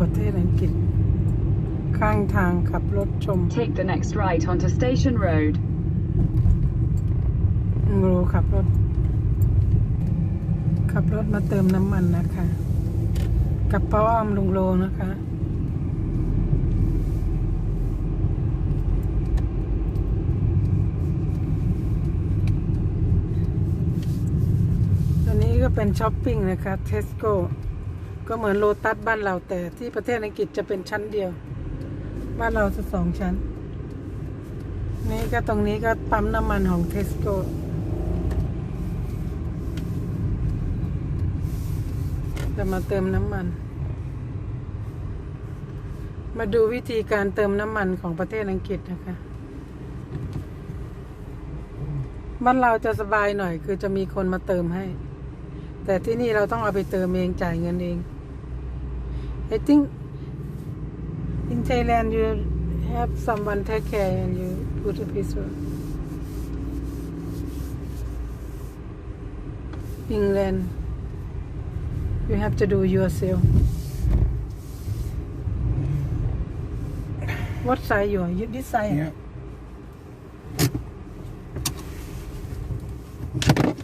ประเทศอังกฤษ ข้างทางขับรถชม Take the next right onto Station Road. ลุงโลขับรถ ขับรถมาเติมน้ำมันนะคะ กับป้าอ้อมลุงโลนะคะตัวนี้ก็เป็นช้อปปิ้งนะคะเทสโก้ ก็เหมือนโลตัสบ้านเราแต่ที่ประเทศอังกฤษจะเป็นชั้นเดียว บ้านเราจะสองชั้น นี่ก็ตรงนี้ก็ปั๊มน้ำมันของเทสโก้จะมาเติมน้ำมัน มาดูวิธีการเติมน้ำมันของประเทศอังกฤษนะคะบ้านเราจะสบายหน่อยคือจะมีคนมาเติมให้ แต่ที่นี่เราต้องเอาไปเติมเองจ่ายเงินเอง I think in Thailand you have someone take care and you put a petrol England you have to do yourself what side you are you this side Yeah.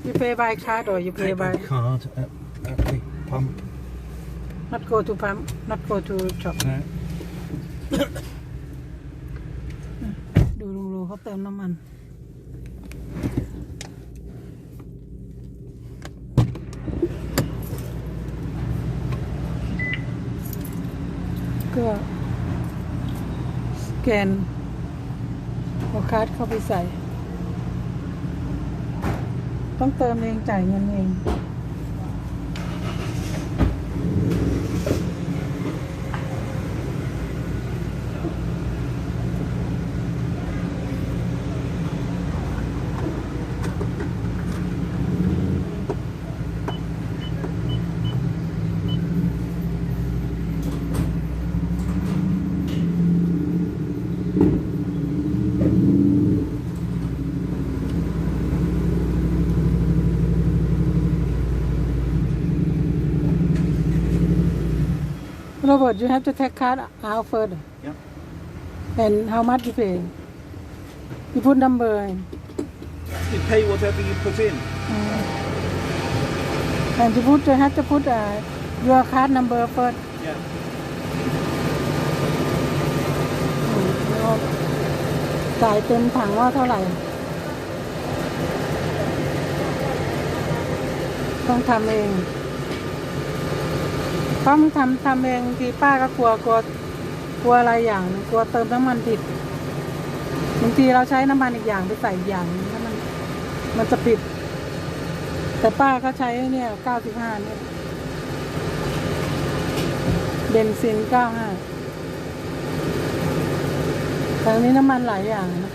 you pay by card or you pay Pay by by card at, at the pump. Not go to pump not go to shop No. ดูลุงรูเขาเติมน้ำมัน ก็สแกนเอาคาร์ดเข้าไปใส่ ต้องเติมเองจ่ายเงินเอง Robert, you have to take card out further. Yep. And how much you pay? You put number in. You pay whatever you put in. And you put, you have to put uh, your card number first. Yeah. จ่ายเต็มถังว่าเท่าไหร่ ต้องทำเองเพราะมันทำทำเองบางทีป้าก็กลัวกลัวกลัวอะไรอย่างกลัวเติมน้ำมันผิดบางทีเราใช้น้ำมันอีกอย่างไปใส่อีกอย่างนึ่งแล้วมันมันจะผิด แต่ป้าก็ใช้เนี่ยเก้าสิบห้าเนี่ยเบนซินเก้าห้า ทางนี้น้ำมันหลายอย่างนะ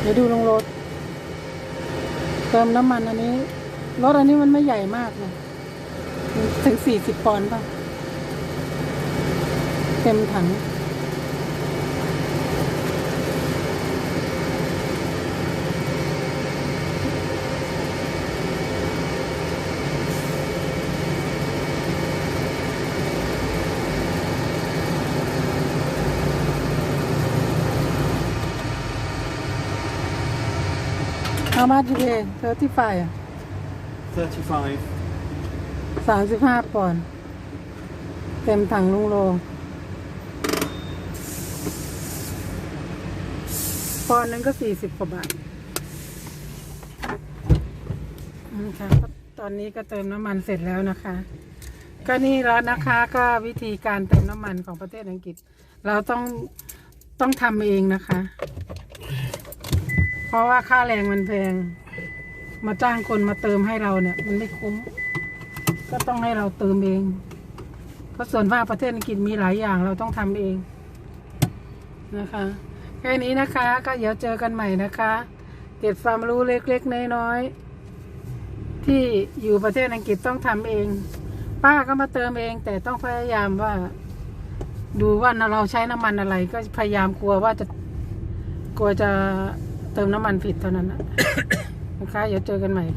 เดี๋ยวดูลงรถ เติมน้ำมันอันนี้ รถอันนี้มันไม่ใหญ่มากเลยถึงสี่สิบปอนด์ป่ะ เต็มถัง How much you pay? Thirty five 35. สามสิบห้าปอนด์เต็มถังลุงโล ปอนด์หนึงก็สี่สิบกว่าบาทอืมค่ะก็ตอนนี้ก็เติมน้ำมันเสร็จแล้วนะคะ ก็นี่แล้วนะคะก็วิธีการเติมน้ำมันของประเทศอังกฤษ เราต้องต้องทำเองนะคะ เพราะว่าค่าแรงมันแพง มาจ้างคนมาเติมให้เราเนี่ย มันไม่คุ้ม ก็ต้องให้เราเติมเอง เพราะส่วนมากประเทศอังกฤษมีหลายอย่างเราต้องทำเองนะคะแค่นี้นะคะ ก็เดี๋ยวเจอกันใหม่นะคะเก็บความรู้เล็กๆน้อยๆที่อยู่ประเทศอังกฤษต้องทำเอง ป้าก็มาเติมเอง แต่ต้องพยายามว่า ดูว่าเราใช้น้ำมันอะไร ก็พยายามกลัวว่าจะกลัวจะ เติมน้ำมันผิดเท่านั้นนะนะคะเดี๋ยวเจอกันใหม่ค่ะ